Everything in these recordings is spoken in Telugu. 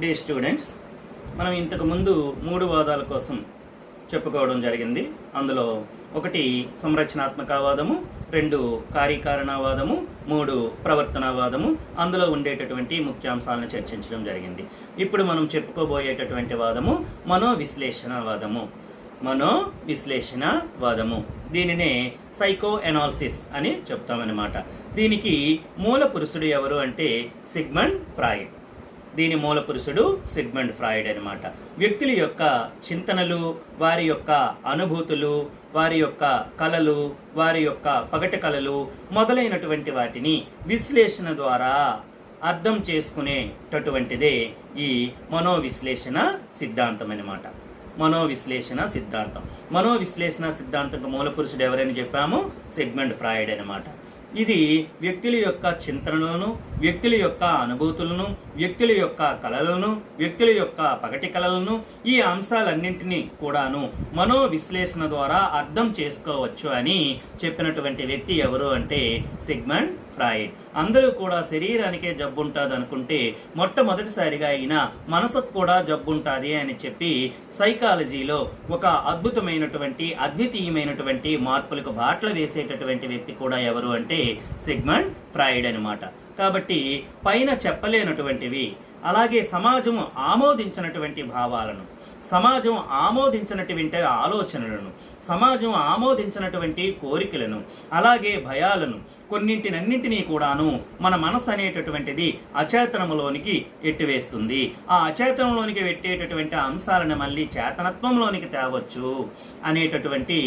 డే స్టూడెంట్స్ మనం ఇంతకు ముందు మూడు వాదాల కోసం చెప్పుకోవడం జరిగింది. అందులో ఒకటి సంరచనాత్మకవాదము రెండు కార్యకారణవాదము మూడు ప్రవర్తనవాదము. అందులో ఉండేటటువంటి ముఖ్యాంశాలను చర్చించడం జరిగింది. ఇప్పుడు మనం చెప్పుకోబోయేటటువంటి వాదము మనో విశ్లేషణవాదము మనో విశ్లేషణ వాదము దీనినే సైకో ఎనాలిసిస్ అని చెప్తామన్నమాట. దీనికి మూల పురుషుడు ఎవరు అంటే సిగ్మండ్ ఫ్రాయిడ్. దీని మూల పురుషుడు సిగ్మండ్ ఫ్రాయిడ్ అనమాట వ్యక్తుల యొక్క చింతనలు వారి యొక్క అనుభూతులు వారి యొక్క కళలు వారి యొక్క పగటి కళలు మొదలైనటువంటి వాటిని విశ్లేషణ ద్వారా అర్థం చేసుకునేటటువంటిదే ఈ మనోవిశ్లేషణ సిద్ధాంతం అనమాట మనోవిశ్లేషణ సిద్ధాంతం. మనోవిశ్లేషణ సిద్ధాంతం మూల పురుషుడు ఎవరని చెప్పాము? సెగ్మెంట్ ఫ్రాయిడ్ అనమాట ఇది వ్యక్తుల యొక్క చింతనలను వ్యక్తుల యొక్క అనుభూతులను వ్యక్తుల యొక్క కళలను వ్యక్తుల యొక్క పగటి కళలను ఈ అంశాలన్నింటినీ కూడాను మనో విశ్లేషణ ద్వారా అర్థం చేసుకోవచ్చు అని చెప్పినటువంటి వ్యక్తి ఎవరు అంటే సిగ్మండ్ ఫ్రాయిడ్ అందరూ కూడా శరీరానికే జబ్బు ఉంటుంది అనుకుంటే మొట్టమొదటిసారిగా అయిన మనసుకు కూడా జబ్బు ఉంటుంది అని చెప్పి సైకాలజీలో ఒక అద్భుతమైనటువంటి అద్వితీయమైనటువంటి మార్పులకు బాటలు వేసేటటువంటి వ్యక్తి కూడా ఎవరు అంటే సిగ్మండ్ ఫ్రాయిడ్ అనమాట కాబట్టి పైన చెప్పలేనటువంటివి అలాగే సమాజం ఆమోదించినటువంటి భావాలను సమాజం ఆమోదించినటువంటి ఆలోచనలను సమాజం ఆమోదించినటువంటి కోరికలను అలాగే భయాలను కొన్నింటినన్నింటినీ కూడాను మన మనసు అనేటటువంటిది అచేతనంలోనికి ఎట్టివేస్తుంది. ఆ అచేతనంలోనికి పెట్టేటటువంటి అంశాలను మళ్ళీ చేతనత్వంలోనికి తేవచ్చు అనేటటువంటి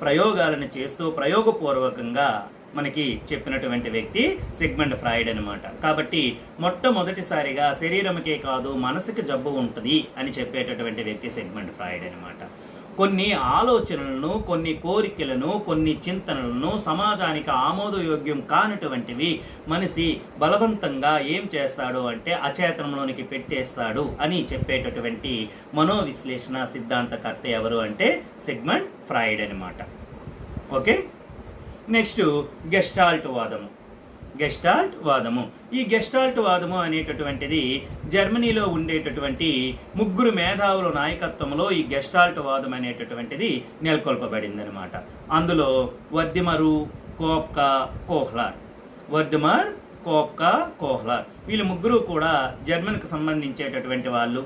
ప్రయోగాలను చేస్తూ ప్రయోగపూర్వకంగా మనకి చెప్పినటువంటి వ్యక్తి సిగ్మండ్ ఫ్రాయిడ్ అనమాట కాబట్టి మొట్టమొదటిసారిగా శరీరంకే కాదు మనసుకి జబ్బు ఉంటుంది అని చెప్పేటటువంటి వ్యక్తి సిగ్మండ్ ఫ్రాయిడ్ అనమాట కొన్ని ఆలోచనలను కొన్ని కోరికలను కొన్ని చింతనలను సమాజానికి ఆమోదయోగ్యం కానటువంటివి మనిషి బలవంతంగా ఏం చేస్తాడు అంటే అచేతనంలోనికి పెట్టేస్తాడు అని చెప్పేటటువంటి మనోవిశ్లేషణ సిద్ధాంతకర్త ఎవరు అంటే సిగ్మండ్ ఫ్రాయిడ్ అనమాట ఓకే? నెక్స్ట్ గెస్టాల్ట్ వాదము గెస్టాల్ట్ వాదము ఈ గెస్టాల్ట్ వాదము అనేటటువంటిది జర్మనీలో ఉండేటటువంటి ముగ్గురు మేధావుల నాయకత్వంలో ఈ గెస్టాల్ట్ వాదం అనేటటువంటిది నెలకొల్పబడిందనమాట అందులో వర్దిమరు కోప్కా కోహ్లార్. వర్దిమర్ కోప్కా కోహ్లార్. వీళ్ళు ముగ్గురు కూడా జర్మన్కి సంబంధించేటటువంటి వాళ్ళు.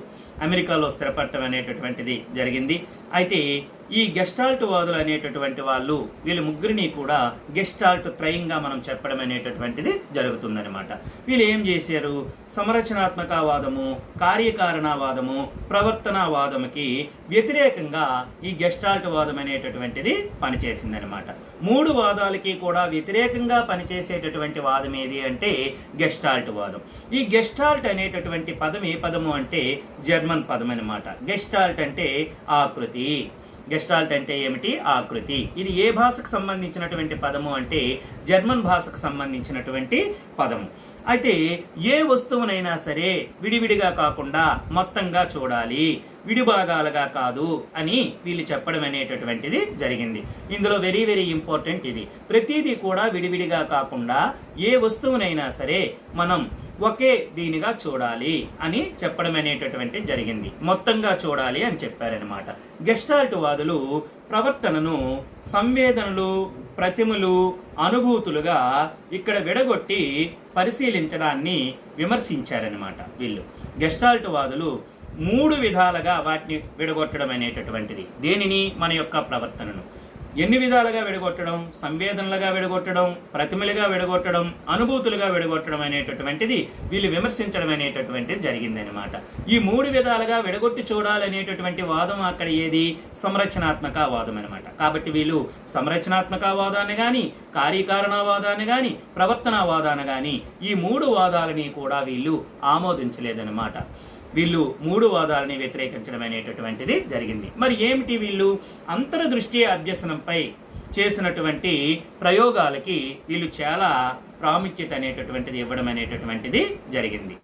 అమెరికాలో స్థిరపడటం అనేటటువంటిది జరిగింది. అయితే ఈ గెస్టాల్ట్ వాదులు అనేటటువంటి వాళ్ళు వీళ్ళు ముగ్గురిని కూడా గెస్టాల్ట్ త్రయంగా మనం చెప్పడం అనేటటువంటిది జరుగుతుందనమాట వీళ్ళు ఏం చేశారు? సంరచనాత్మకవాదము కార్యకారణవాదము ప్రవర్తనవాదముకి వ్యతిరేకంగా ఈ గెస్టాల్ట్ వాదం అనేటటువంటిది పనిచేసిందనమాట మూడు వాదాలకి కూడా వ్యతిరేకంగా పనిచేసేటటువంటి వాదం ఏది అంటే గెస్టాల్ట్ వాదం. ఈ గెస్టాల్ట్ అనేటటువంటి పదం ఏ పదము అంటే జర్మన్ పదం అనమాట గెస్టాల్ట్ అంటే ఆకృతి. గెస్టాల్ట్ అంటే ఏమిటి? ఆకృతి. ఇది ఏ భాషకు సంబంధించినటువంటి పదము అంటే జర్మన్ భాషకు సంబంధించినటువంటి పదము. అయితే ఏ వస్తువునైనా సరే విడివిడిగా కాకుండా మొత్తంగా చూడాలి. విడిభాగాలుగా కాదు అని వీళ్ళు చెప్పడం అనేటటువంటిది జరిగింది. ఇందులో వెరీ వెరీ ఇంపార్టెంట్ ఇది. ప్రతిదీ కూడా విడివిడిగా కాకుండా ఏ వస్తువునైనా సరే మనం ఒకే దీనిగా చూడాలి అని చెప్పడం అనేటటువంటి జరిగింది. మొత్తంగా చూడాలి అని చెప్పారనమాట గెస్టాల్ట్ వాదులు ప్రవర్తనను సంవేదనలు ప్రతిమలు అనుభూతులుగా ఇక్కడ విడగొట్టి పరిశీలించడాన్ని విమర్శించారనమాట వీళ్ళు. గెస్టాల్ట్ వాదులు మూడు విధాలుగా వాటిని విడగొట్టడం అనేటటువంటిది. దేనిని? మన యొక్క ప్రవర్తనను. ఎన్ని విధాలుగా విడగొట్టడం? సంవేదనలుగా విడగొట్టడం ప్రతిమలుగా విడగొట్టడం అనుభూతులుగా విడగొట్టడం అనేటటువంటిది వీళ్ళు విమర్శించడం అనేటటువంటిది జరిగిందనమాట ఈ మూడు విధాలుగా విడగొట్టి చూడాలనేటటువంటి వాదం అక్కడ ఏది? సంరచనాత్మక వాదం అనమాట కాబట్టి వీళ్ళు సంరచనాత్మక వాదాన్ని కానీ కార్యకారణవాదాన్ని కానీ ప్రవర్తనవాదాన్ని కానీ ఈ మూడు వాదాలని కూడా వీళ్ళు ఆమోదించలేదన్నమాట. వీళ్ళు మూడు వాదాలని వ్యతిరేకించడం అనేటటువంటిది జరిగింది. మరి ఏమిటి వీళ్ళు? అంతర్దృష్టి అభ్యసనంపై చేసినటువంటి ప్రయోగాలకి వీళ్ళు చాలా ప్రాముఖ్యత అనేటటువంటిది ఇవ్వడం అనేటటువంటిది జరిగింది.